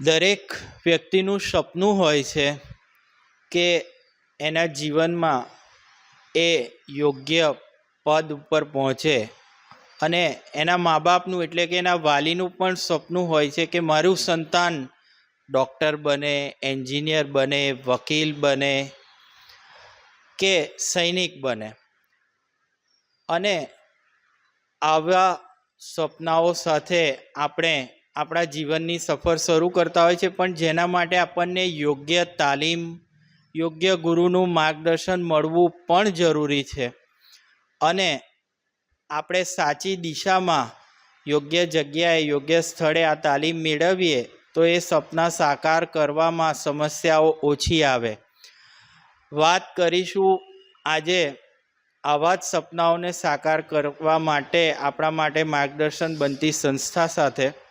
દરેક વ્યક્તિનું સપનું હોય છે કે એના જીવનમાં એ યોગ્ય પદ ઉપર પહોંચે. અને એના મા બાપનું એટલે કે એના વાલીનું પણ સપનું હોય છે કે મારું સંતાન ડૉક્ટર બને, એન્જિનિયર બને, વકીલ બને કે સૈનિક બને. અને આવા સપનાઓ સાથે આપણે આપણા જીવનની સફર શરૂ કરતા હોય છે, પણ જેના માટે આપણને યોગ્ય તાલીમ, યોગ્ય ગુરુનું માર્ગદર્શન મળવું પણ જરૂરી છે. અને આપણે સાચી દિશામાં યોગ્ય જગ્યાએ, યોગ્ય સ્થળે આ તાલીમ મેળવીએ, તો એ સપના સાકાર કરવામાં સમસ્યાઓ ઓછી આવે. વાત કરીશું આજે આવા જ સપનાઓને સાકાર કરવા માટે, આપણા માટે માર્ગદર્શન બનતી સંસ્થા સાથે.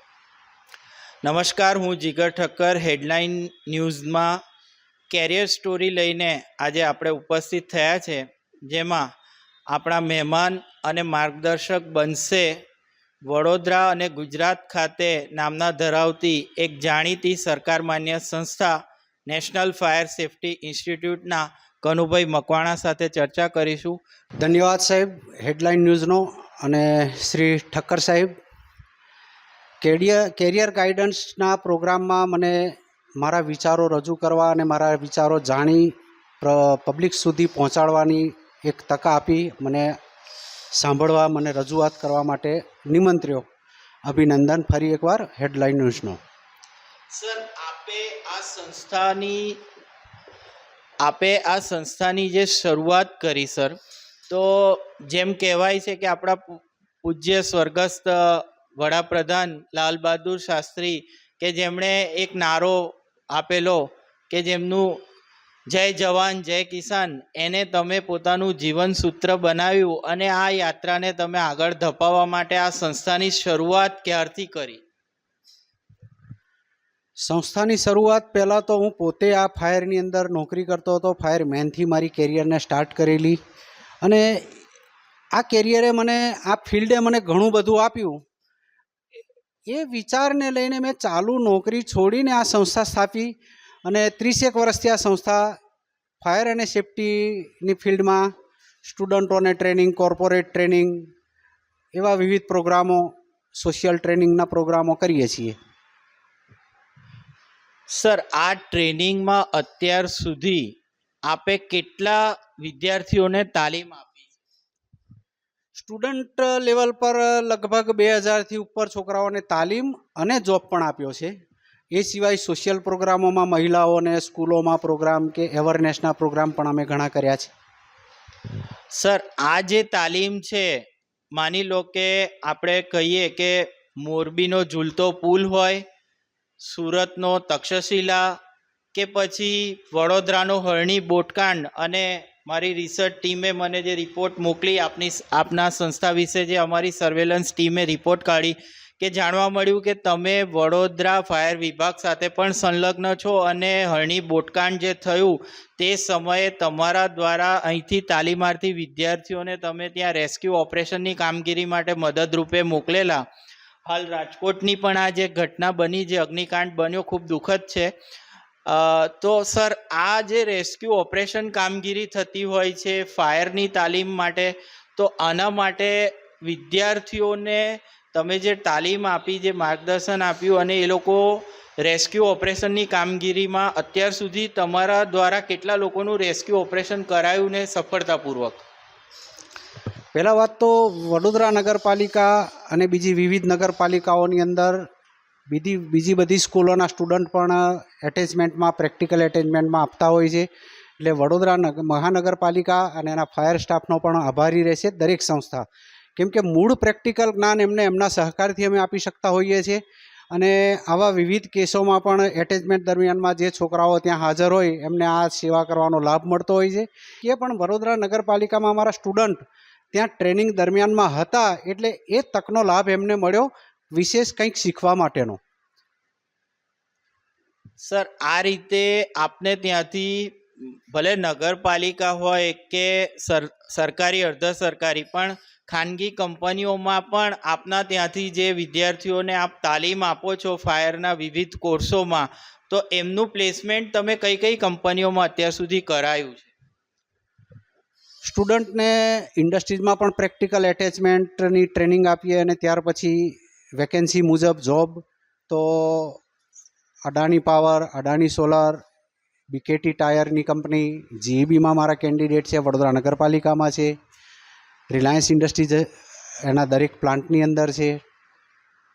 નમસ્કાર, હું જીગર ઠક્કર, હેડલાઇન ન્યૂઝમાં કેરિયર સ્ટોરી લઈને આજે આપણે ઉપસ્થિત થયા છે, જેમાં આપણા મહેમાન અને માર્ગદર્શક બનશે વડોદરા અને ગુજરાત ખાતે નામના ધરાવતી એક જાણીતી સરકાર માન્ય સંસ્થા નેશનલ ફાયર સેફ્ટી ઇન્સ્ટિટ્યૂટના કનુભાઈ મકવાણા સાથે ચર્ચા કરીશું. ધન્યવાદ સાહેબ, હેડલાઇન ન્યૂઝનો અને શ્રી ઠક્કર સાહેબ કેરિયર કેરિયર ગાઈડન્સના પ્રોગ્રામમાં મને મારા વિચારો રજૂ કરવા અને મારા વિચારો જાણી પબ્લિક સુધી પહોંચાડવાની એક તક આપી મને સાંભળવા, મને રજૂઆત કરવા માટે નિમંત્ર્યો. અભિનંદન ફરી એકવાર હેડલાઇન ન્યૂઝનો. સર, આપે આ સંસ્થાની, આપે આ સંસ્થાની જે શરૂઆત કરી, સર, તો જેમ કહેવાય છે કે આપણા પૂજ્ય સ્વર્ગસ્થ વડાપ્રધાન લાલ બહાદુર શાસ્ત્રી કે જેમણે એક નારો આપેલો કે જેમનું જય જવાન, જય કિસાન, એને તમે પોતાનું જીવન સૂત્ર બનાવ્યું અને આ યાત્રાને તમે આગળ ધપાવવા માટે આ સંસ્થાની શરૂઆત ક્યારથી કરી? સંસ્થાની શરૂઆત પહેલાં તો હું પોતે આ ફાયરની અંદર નોકરી કરતો હતો. ફાયર મેનથી મારી કેરિયરને સ્ટાર્ટ કરેલી. અને આ કેરિયરે મને, આ ફિલ્ડે મને ઘણું બધું આપ્યું. એ વિચારને લઈને મેં ચાલુ નોકરી છોડીને આ સંસ્થા સ્થાપી અને ત્રીસેક વર્ષથી આ સંસ્થા ફાયર અને સેફટીની ફિલ્ડમાં સ્ટુડન્ટોને ટ્રેનિંગ, કોર્પોરેટ ટ્રેનિંગ એવા વિવિધ પ્રોગ્રામો, સોશિયલ ટ્રેનિંગના પ્રોગ્રામો કરીએ છીએ. સર, આ ટ્રેનિંગમાં અત્યાર સુધી આપે કેટલા વિદ્યાર્થીઓને તાલીમ આપી? સ્ટુડન્ટ લેવલ પર લગભગ બે હજારથી ઉપર છોકરાઓને તાલીમ અને જોબ પણ આપ્યો છે. એ સિવાય સોશિયલ પ્રોગ્રામોમાં મહિલાઓને સ્કૂલોમાં પ્રોગ્રામ કે અવેરનેસના પ્રોગ્રામ પણ અમે ઘણા કર્યા છે. સર, આ જે તાલીમ છે, માની લો કે આપણે કહીએ કે મોરબીનો ઝૂલતો પુલ હોય, સુરતનો તક્ષશિલા કે પછી વડોદરાનો હરણી બોટકાંડ અને મારી રિસર્ચ ટીમે મને જે રિપોર્ટ મોકલી, આપની આપના સંસ્થા વિશે જે અમારી સર્વેલન્સ ટીમે રિપોર્ટ કાઢી કે જાણવા મળ્યું કે તમે વડોદરા ફાયર વિભાગ સાથે પણ સંલગ્ન છો અને હરણી બોટકાંડ જે થયું તે સમયે તમારા દ્વારા અહીંથી તાલીમાર્થી વિદ્યાર્થીઓને તમે ત્યાં રેસ્ક્યુ ઓપરેશનની કામગીરી માટે મદદરૂપે મોકલેલા. હાલ રાજકોટની પણ આ જે ઘટના બની, જે અગ્નિકાંડ બન્યો, ખૂબ દુઃખદ છે. તો સર, આ જે રેસ્ક્યુ ઓપરેશન કામગીરી થતી હોય છે ફાયરની તાલીમ માટે, તો આના માટે વિદ્યાર્થીઓને તમે જે તાલીમ આપી, જે માર્ગદર્શન આપ્યું અને એ લોકો રેસ્ક્યુ ઓપરેશનની કામગીરીમાં અત્યાર સુધી તમારા દ્વારા કેટલા લોકોનું રેસ્ક્યુ ઓપરેશન કરાયું ને સફળતાપૂર્વક? પહેલાં વાત તો વડોદરા નગરપાલિકા અને બીજી વિવિધ નગરપાલિકાઓની અંદર બીજી બીજી બધી સ્કૂલોના સ્ટુડન્ટ પણ એટેચમેન્ટમાં પ્રેક્ટિકલ એટેચમેન્ટમાં આપતા હોય છે. એટલે વડોદરા નગ, મહાનગરપાલિકા અને એના ફાયર સ્ટાફનો પણ આભારી રહેશે દરેક સંસ્થા. કેમ કે મૂળ પ્રેક્ટિકલ જ્ઞાન એમને એમના સહકારથી અમે આપી શકતા હોઈએ છીએ. અને આવા વિવિધ કેસોમાં પણ એટેચમેન્ટ દરમિયાનમાં જે છોકરાઓ ત્યાં હાજર હોય, એમને આ સેવા કરવાનો લાભ મળતો હોય છે. એ પણ વડોદરા નગરપાલિકામાં અમારા સ્ટુડન્ટ ત્યાં ટ્રેનિંગ દરમિયાનમાં હતા, એટલે એ તકનો લાભ એમને મળ્યો. વિશેષ કંઈક શીખવા માટેનો. સર આ રીતે આપને ત્યાંથી ભલે નગરપાલિકા હોય કે સર સરકારી અર્ધ સરકારી પણ ખાનગી કંપનીઓમાં પણ આપના ત્યાંથી જે વિદ્યાર્થીઓને આપ તાલીમ આપો છો ફાયરના વિવિધ કોર્સોમાં તો એમનું પ્લેસમેન્ટ તમે કઈ કઈ કંપનીઓમાં અત્યાર સુધી કરાયું છે? સ્ટુડન્ટને ઇન્ડસ્ટ્રીઝમાં પણ પ્રેક્ટિકલ એટેચમેન્ટની ટ્રેનિંગ આપીએ અને ત્યાર પછી વેકેન્સી મુજબ જોબ, તો Adani power Adani solar, BKT ટાયરની company, જીઈબીમાં મારા કેન્ડિડેટ છે, વડોદરા નગરપાલિકામાં છે, રિલાયન્સ ઇન્ડસ્ટ્રીઝ એના દરેક પ્લાન્ટની અંદર છે,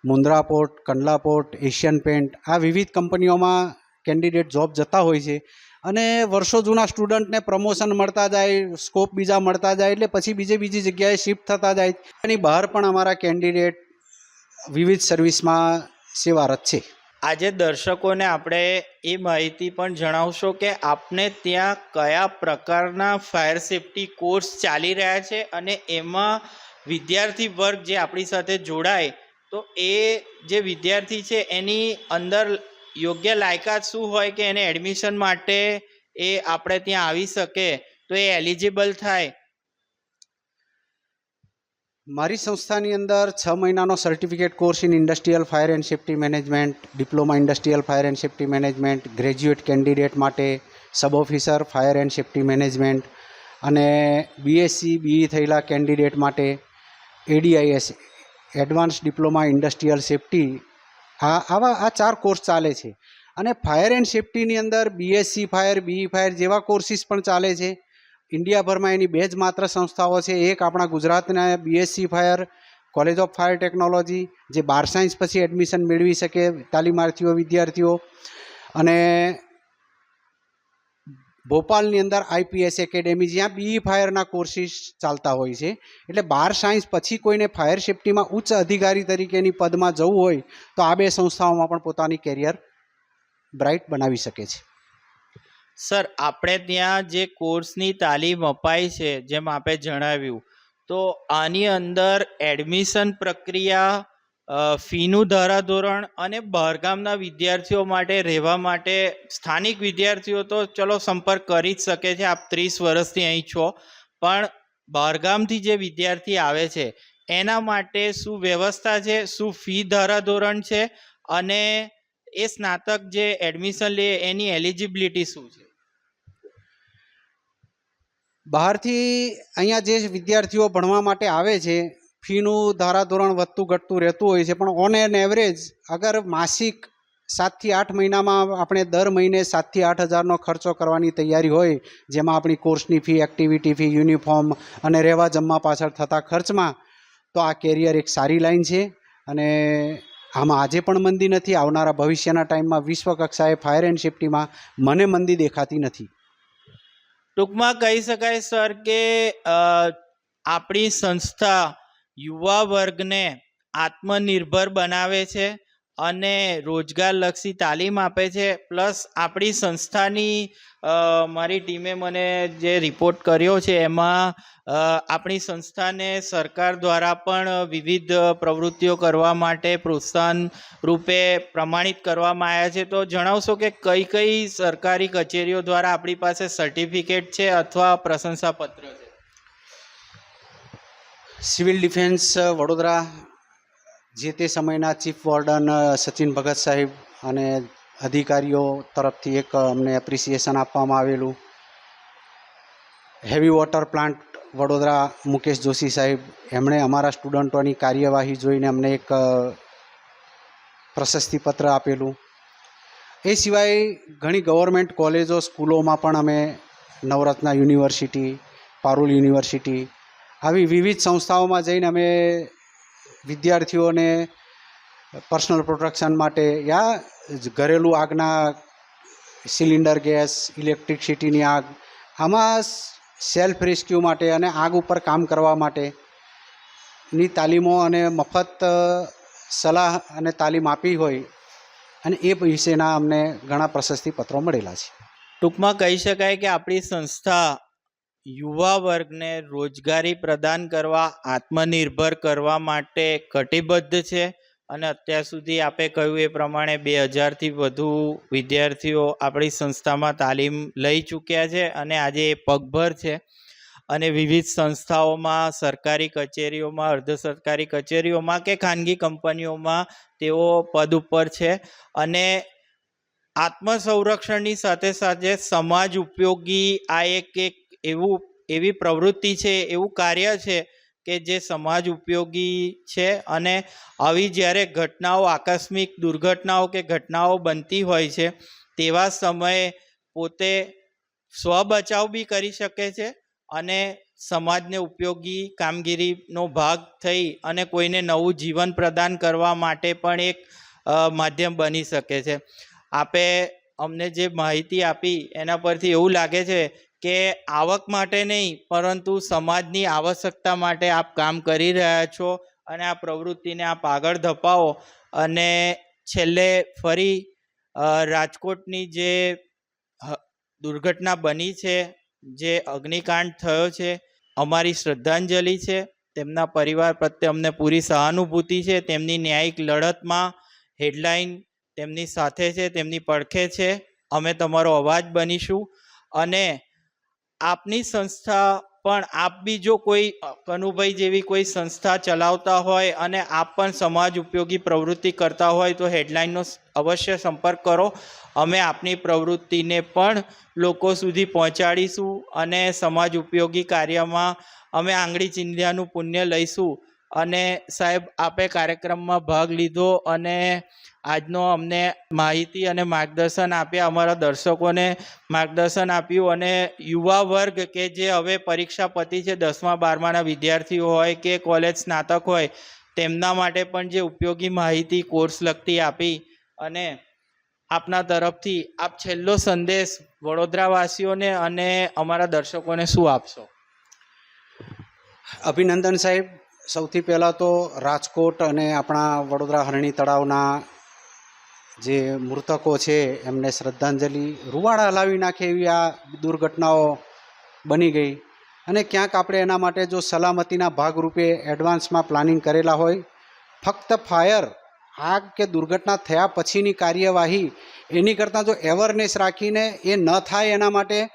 Mundra port, Kandla port, Asian paint, આ વિવિધ કંપનીઓમાં કેન્ડિડેટ જોબ જતા હોય છે. અને વર્ષો જૂના સ્ટુડન્ટને પ્રમોશન મળતા જાય, સ્કોપ બીજા મળતા જાય, એટલે પછી બીજે બીજી જગ્યાએ શિફ્ટ થતા જાય. એની બહાર પણ અમારા કેન્ડિડેટ વિવિધ સર્વિસમાં સેવારત છે. આજે દર્શકોને આપણે એ માહિતી પણ જણાવશો કે આપને ત્યાં કયા પ્રકારના ફાયર સેફટી કોર્સ ચાલી રહ્યા છે અને એમાં વિદ્યાર્થી વર્ગ જે આપણી સાથે જોડાય, તો એ જે વિદ્યાર્થી છે એની અંદર યોગ્ય લાયકાત શું હોય કે એને એડમિશન માટે એ આપણે ત્યાં આવી શકે, તો એ એલિજિબલ થાય મારી સંસ્થાની અંદર છ મહિનાનો certificate course in industrial fire and safety management diploma industrial fire and safety management graduate candidate માટે sub officer fire and safety management અને બીએસસી બીઈ થયેલા કેન્ડિડેટ માટે ADIS advance diploma industrial safety આ, આવા, આ ચાર કોર્સ ચાલે છે. અને ફાયર એન્ડ સેફ્ટીની અંદર બીએસસી ફાયર બીઈ ફાયર જેવા કોર્સીસ પણ ચાલે છે. ઇન્ડિયાભરમાં એની બે જ માત્ર સંસ્થાઓ છે. એક આપણા ગુજરાતના BSc fire college of fire technology જે બાર સાયન્સ પછી એડમિશન મેળવી શકે તાલીમાર્થીઓ, વિદ્યાર્થીઓ. અને ભોપાલની અંદર આઈપીએસ એકેડેમી જ્યાં બીઈ ફાયરના કોર્સિસ ચાલતા હોય છે. એટલે બાર સાયન્સ પછી કોઈને ફાયર સેફ્ટીમાં ઉચ્ચ અધિકારી તરીકેની પદમાં જવું હોય, તો આ બે સંસ્થાઓમાં પણ પોતાની કેરિયર બ્રાઇટ બનાવી શકે છે. સર આપણે ત્યાં જે કોર્સની તાલીમ અપાય છે જેમ આપે જણાવ્યું તો આની અંદર એડમિશન પ્રક્રિયા અ, ફીનું ધારાધોરણ અને બહારગામના વિદ્યાર્થીઓ માટે રહેવા માટે સ્થાનિક વિદ્યાર્થીઓ તો ચલો સંપર્ક કરી જ શકે છે આપ ત્રીસ વર્ષથી અહીં છો પણ બહારગામથી જે વિદ્યાર્થી આવે છે એના માટે શું વ્યવસ્થા છે શું ફી ધારાધોરણ છે અને એ સ્નાતક જે એડમિશન લે, એની એલિજિબિલિટી શું છે? બહારથી અહીંયા જે વિદ્યાર્થીઓ ભણવા માટે આવે છે, ફીનું ધારાધોરણ વધતું ઘટતું રહેતું હોય છે, પણ ઓન એન એવરેજ અગર માસિક સાતથી આઠ મહિનામાં આપણે દર મહિને સાતથી આઠ હજારનો ખર્ચો કરવાની તૈયારી હોય, જેમાં આપણી કોર્સની ફી એક્ટિવિટી ફી યુનિફોર્મ અને રહેવા જમવા પાછળ થતા ખર્ચમાં, તો આ કેરિયર એક સારી લાઈન છે અને આમાં આજે પણ મંદી નથી. આવનારા ભવિષ્યના ટાઈમમાં વિશ્વ કક્ષાએ ફાયર એન્ડ સેફ્ટીમાં મને મંદી દેખાતી નથી. ટૂંકમાં કહી શકાય, સર, કે આપણી સંસ્થા યુવા વર્ગને આત્મનિર્ભર બનાવે છે. અને રોજગારલક્ષી તાલીમ આપે છે. પ્લસ આપણી સંસ્થાની મારી ટીમે મને જે રિપોર્ટ કર્યો છે, એમાં આપણી સંસ્થાને સરકાર દ્વારા પણ વિવિધ પ્રવૃત્તિઓ કરવા માટે પ્રોત્સાહન રૂપે પ્રમાણિત કરવામાં આવ્યા છે. તો જણાવશો કે કઈ કઈ સરકારી કચેરીઓ દ્વારા આપણી પાસે સર્ટિફિકેટ છે અથવા પ્રશંસાપત્ર છે? સિવિલ ડિફેન્સ વડોદરા જે તે સમયના ચીફ વોર્ડન સચિન ભગત સાહેબ અને અધિકારીઓ તરફથી એક અમને એપ્રિસિએશન આપવામાં આવેલું. Heavy water plant Vadodara Mukesh Joshi સાહેબ, એમણે અમારા સ્ટુડન્ટોની કાર્યવાહી જોઈને અમને એક પ્રશસ્તિપત્ર આપેલું. એ સિવાય ઘણી ગવર્મેન્ટ કોલેજો સ્કૂલોમાં પણ અમે નવરત્ન યુનિવર્સિટી, પારુલ યુનિવર્સિટી, આવી વિવિધ સંસ્થાઓમાં જઈને અમે વિદ્યાર્થીઓને પર્સનલ પ્રોટેક્શન માટે યા ઘરેલું આગના સિલિન્ડર ગેસ ઇલેક્ટ્રિસિટીની આગ, આમાં સેલ્ફ રેસ્ક્યુ માટે અને આગ ઉપર કામ કરવા માટે ની તાલીમો અને મફત સલાહ અને તાલીમ આપી હોય અને એ વિશેના અમને ઘણા પ્રશસ્તિ પત્રો મળેલા છે. ટૂંકમાં કહી શકાય કે આપણી સંસ્થા યુવા વર્ગને રોજગારી પ્રદાન કરવા, આત્મનિર્ભર કરવા માટે કટિબદ્ધ છે અને અત્યાર સુધી આપે કહ્યું એ પ્રમાણે બે હજારથી વધુ વિદ્યાર્થીઓ આપણી સંસ્થામાં તાલીમ લઈ ચૂક્યા છે અને આજે એ પગભર છે. અને વિવિધ સંસ્થાઓમાં, સરકારી કચેરીઓમાં, અર્ધ સરકારી કચેરીઓમાં કે ખાનગી કંપનીઓમાં તેઓ પદ ઉપર છે. અને આત્મસંરક્ષણની સાથે સાથે સમાજ ઉપયોગી આ એક એક એવું, એવી પ્રવૃત્તિ છે, એવું કાર્ય છે કે જે સમાજ ઉપયોગી છે અને આવી જ્યારે ઘટનાઓ, આકસ્મિક દુર્ઘટનાઓ કે ઘટનાઓ બનતી હોય છે, તેવા સમયે પોતે સ્વ બચાવ બી કરી શકે છે અને સમાજને ઉપયોગી કામગીરીનો ભાગ થઈ અને કોઈને નવું જીવન પ્રદાન કરવા માટે પણ એક માધ્યમ બની શકે છે. આપે અમને જે માહિતી આપી એના પરથી એવું લાગે છે કે આવક માટે નહીં, પરંતુ સમાજની આવશ્યકતા માટે આપ કામ કરી રહ્યા છો અને આ પ્રવૃત્તિને આપ આગળ ધપાવો. અને છેલ્લે ફરી રાજકોટની જે દુર્ઘટના બની છે, જે અગ્નિકાંડ થયો છે, અમારી શ્રદ્ધાંજલિ છે, તેમના પરિવાર પ્રત્યે અમને પૂરી સહાનુભૂતિ છે, તેમની ન્યાયિક લડતમાં હેડલાઇન તેમની સાથે છે, તેમની પડખે છે, અમે તમારો અવાજ બનીશું. અને આપની સંસ્થા પણ આપ બી જો કોઈ કનુભાઈ જેવી કોઈ સંસ્થા ચલાવતા હોય અને આપ પણ સમાજ ઉપયોગી પ્રવૃત્તિ કરતા હોય તો હેડલાઇનનો અવશ્ય સંપર્ક કરો. અમે આપની પ્રવૃત્તિને પણ લોકો સુધી પહોંચાડીશું અને સમાજ ઉપયોગી કાર્યમાં અમે આંગળી ચિંધ્યાનું પુણ્ય લઈશું. અને સાહેબ, આપે કાર્યક્રમમાં ભાગ લીધો અને આજનો અમને માહિતી અને માર્ગદર્શન આપ્યા. અમારા દર્શકોને માર્ગદર્શન આપ્યું અને યુવા વર્ગ કે જે હવે પરીક્ષા પતી છે દસમા, બારમાના વિદ્યાર્થીઓ હોય કે કોલેજ સ્નાતક હોય, તેમના માટે પણ જે ઉપયોગી માહિતી, કોર્સ લગતી આપી અને આપના તરફથી આપ છેલ્લો સંદેશ વડોદરાવાસીઓને અને અમારા દર્શકોને શું આપશો? અભિનંદન સાહેબ. સૌથી પહેલાં તો રાજકોટ અને આપણા વડોદરા હરણી તળાવના જે મૃતકો છે, એમને શ્રદ્ધાંજલિ રૂવાડા હલાવી નાખે એવી આ દુર્ઘટનાઓ બની ગઈ. અને ક્યાંક આપણે એના માટે જો સલામતીના ભાગરૂપે એડવાન્સમાં પ્લાનિંગ કરેલા હોય, ફક્ત ફાયર, આગ કે દુર્ઘટના થયા પછીની કાર્યવાહી, એની કરતાં જો એવરનેસ રાખીને એ ન થાય એના માટે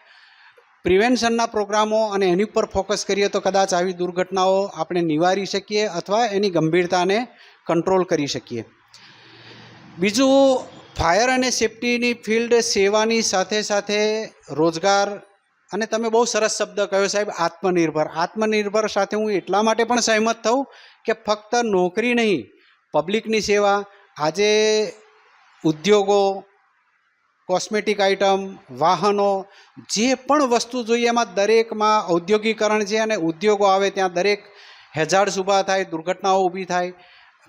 પ્રિવેન્શનના પ્રોગ્રામો અને એની ઉપર ફોકસ કરીએ તો કદાચ આવી દુર્ઘટનાઓ આપણે નિવારી શકીએ અથવા એની ગંભીરતાને કંટ્રોલ કરી શકીએ. બીજું ફાયર અને સેફટીની ફિલ્ડ સેવાની સાથે સાથે રોજગાર, અને તમે બહુ સરસ શબ્દ કહ્યો સાહેબ, આત્મનિર્ભર. આત્મનિર્ભર સાથે હું એટલા માટે પણ સહેમત થઉં કે ફક્ત નોકરી નહીં પબ્લિકની સેવા, આજે ઉદ્યોગો કોસ્મેટિક આઇટમ વાહનો, જે પણ વસ્તુ જોઈએ એમાં દરેકમાં ઔદ્યોગિકરણ છે અને ઉદ્યોગો આવે ત્યાં દરેક હેઝાર્ડ્સ ઊભા થાય, દુર્ઘટનાઓ ઊભી થાય.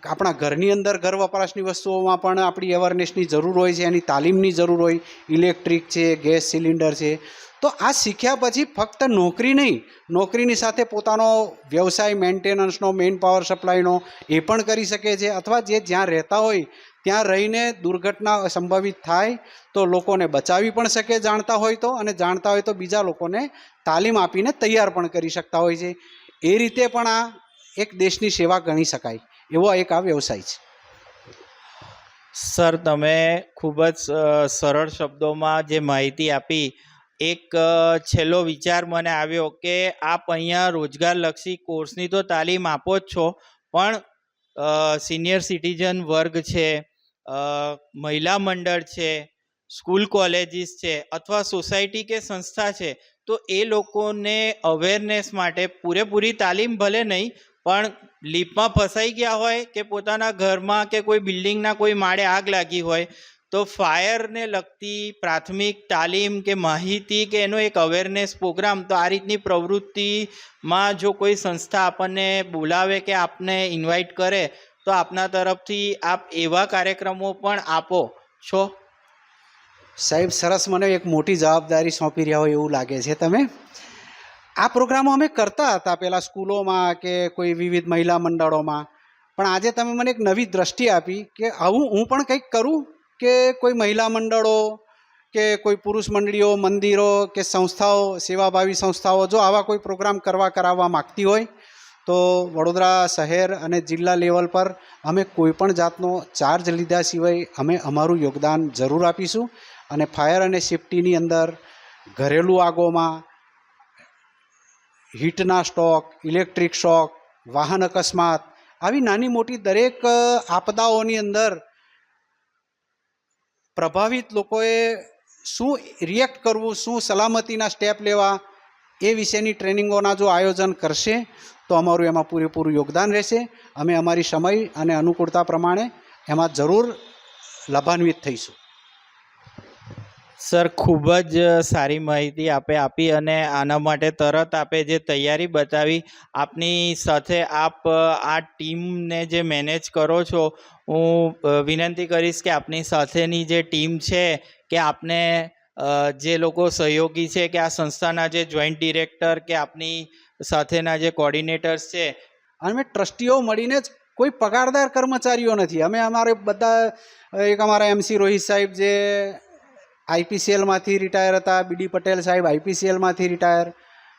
આપણા ઘરની અંદર ઘર વપરાશની વસ્તુઓમાં પણ આપણી અવેરનેસની જરૂર હોય છે, એની તાલીમની જરૂર હોય ઇલેક્ટ્રિક છે, ગેસ સિલિન્ડર છે. તો આ શીખ્યા પછી ફક્ત નોકરી નહીં, નોકરીની સાથે પોતાનો વ્યવસાય મેન્ટેનન્સનો મેઇન પાવર સપ્લાયનો એ પણ કરી શકે છે અથવા જે જ્યાં રહેતા હોય, ત્યાં રહીને દુર્ઘટના સંભવિત થાય તો લોકોને બચાવી પણ શકે જાણતા હોય તો અને જાણતા હોય તો બીજા લોકોને તાલીમ આપીને તૈયાર પણ કરી શકતા હોય છે. એ રીતે પણ આ એક દેશની સેવા ગણી શકાય. એવો એક આ વ્યવસાય છે. સર, તમે ખૂબ જ સરળ શબ્દોમાં જે માહિતી આપી, એક છેલ્લો વિચાર મને આવ્યો કે આપ અહીંયા રોજગારલક્ષી કોર્સની તો તાલીમ આપો જ છો, પણ સિનિયર સિટીઝન વર્ગ છે મહિલા મંડળ છે, સ્કૂલ કોલેજીસ છે, અથવા સોસાયટી કે સંસ્થા છે, તો એ લોકોને અવેરનેસ માટે પૂરેપૂરી તાલીમ ભલે નહીં પણ લીપમાં ફસાઈ ગયા હોય કે પોતાના ઘરમાં કે કોઈ બિલ્ડિંગના કોઈ માળે આગ લાગી હોય, તો ફાયરને લગતી પ્રાથમિક તાલીમ કે માહિતી કે એનો એક અવેરનેસ પ્રોગ્રામ તો આ રીતની પ્રવૃત્તિમાં જો કોઈ સંસ્થા આપણને બોલાવે કે આપને ઇન્વાઇટ કરે, તો આપના તરફથી આપ એવા કાર્યક્રમો પણ આપો. છો? સાહેબ, સરસ મને એક મોટી જવાબદારી સોંપી રહ્યા હોય એવું લાગે છે. તમે? આ પ્રોગ્રામો અમે કરતા હતા પહેલાં સ્કૂલોમાં કે કોઈ વિવિધ મહિલા મંડળોમાં. પણ આજે તમે મને એક નવી દ્રષ્ટિ આપી કે આવું હું પણ કંઈક કરું કે કોઈ મહિલા મંડળો કે કોઈ પુરુષ મંડળીઓ, મંદિરો કે સંસ્થાઓ, સેવાભાવી સંસ્થાઓ જો આવા કોઈ પ્રોગ્રામ કરવા કરાવવા માગતી હોય, તો વડોદરા શહેર અને જિલ્લા લેવલ પર અમે કોઈ પણ જાતનો ચાર્જ લીધા સિવાય અમે અમારું યોગદાન જરૂર આપીશું. અને ફાયર અને સેફટીની અંદર ઘરેલું આગોમાં હીટના સ્ટોક, ઇલેક્ટ્રિક શોક, વાહન અકસ્માત, આવી નાની મોટી દરેક આપદાઓની અંદર પ્રભાવિત લોકોએ શું રિએક્ટ કરવું, શું સલામતીના સ્ટેપ લેવા, એ વિશેની ટ્રેનિંગોના જો આયોજન કરશે, તો અમારું એમાં પૂરેપૂરું યોગદાન રહેશે. અમે અમારી સમય અને અનુકૂળતા પ્રમાણે એમાં જરૂર લાભાન્વિત થઈશું. સર, ખૂબ જ સારી માહિતી આપે, આપી અને આના માટે તરત આપે જે તૈયારી બતાવી. આપની સાથે આપ આ ટીમને જે મેનેજ કરો છો, હું વિનંતી કરીશ કે આપની સાથેની જે ટીમ છે કે આપને જે લોકો સહયોગી છે કે આ સંસ્થાના જે જોઈન્ટ ડિરેક્ટર કે આપની સાથેના જે કોર્ડિનેટર્સ છે, અમે ટ્રસ્ટીઓ મળીને જ કોઈ પગારદાર કર્મચારીઓ નથી. અમે અમારે બધા, એક અમારા એમસી રોહિત સાહેબ જે આઈપીસીએલમાંથી રિટાયર હતા બીડી પટેલ સાહેબ આઈપીસીએલમાંથી રિટાયર.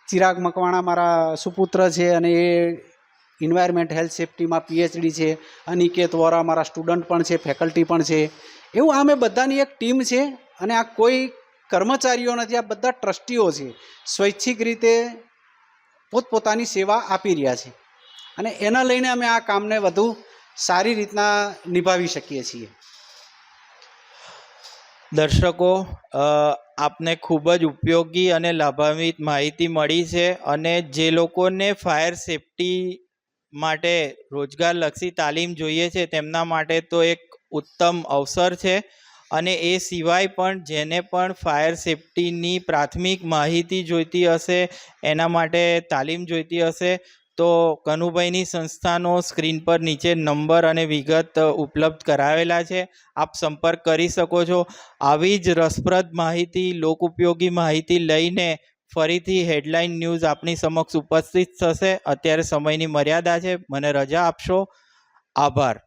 ચિરાગ મકવાણા મારા સુપુત્ર છે અને એ ઇન્વાયરમેન્ટ હેલ્થ સેફ્ટીમાં પીએચડી છે. અનિકેત વોરા મારા સ્ટુડન્ટ પણ છે ફેકલ્ટી પણ છે. એવું અમે બધાની એક ટીમ છે અને આ કોઈ કર્મચારીઓ નથી, આ બધા ટ્રસ્ટીઓ છે. સ્વૈચ્છિક રીતે પોતપોતાની સેવા આપી રહ્યા છે. અને એના લઈને અમે આ કામને વધુ સારી રીતના નિભાવી શકીએ છીએ. દર્શકો આપને ખૂબ જ ઉપયોગી અને લાભાવિત માહિતી મળી છે અને જે લોકોને ફાયર સેફટી માટે રોજગારલક્ષી તાલીમ જોઈએ છે તેમના માટે તો એક ઉત્તમ અવસર છે અને એ સિવાય પણ જેને પણ ફાયર સેફટીની પ્રાથમિક માહિતી જોઈતી હશે એના માટે તાલીમ જોઈતી હશે તો કનુભાઈની સંસ્થાનો સ્ક્રીન પર નીચે નંબર અને વિગત ઉપલબ્ધ કરાવેલા છે. આપ સંપર્ક કરી શકો છો. આવી જ રસપ્રદ માહિતી, લોકઉપયોગી માહિતી લઈને ફરીથી હેડલાઇન ન્યૂઝ આપની સમક્ષ ઉપસ્થિત થશે. અત્યારે સમયની મર્યાદા છે. મને રજા આપશો. આભાર.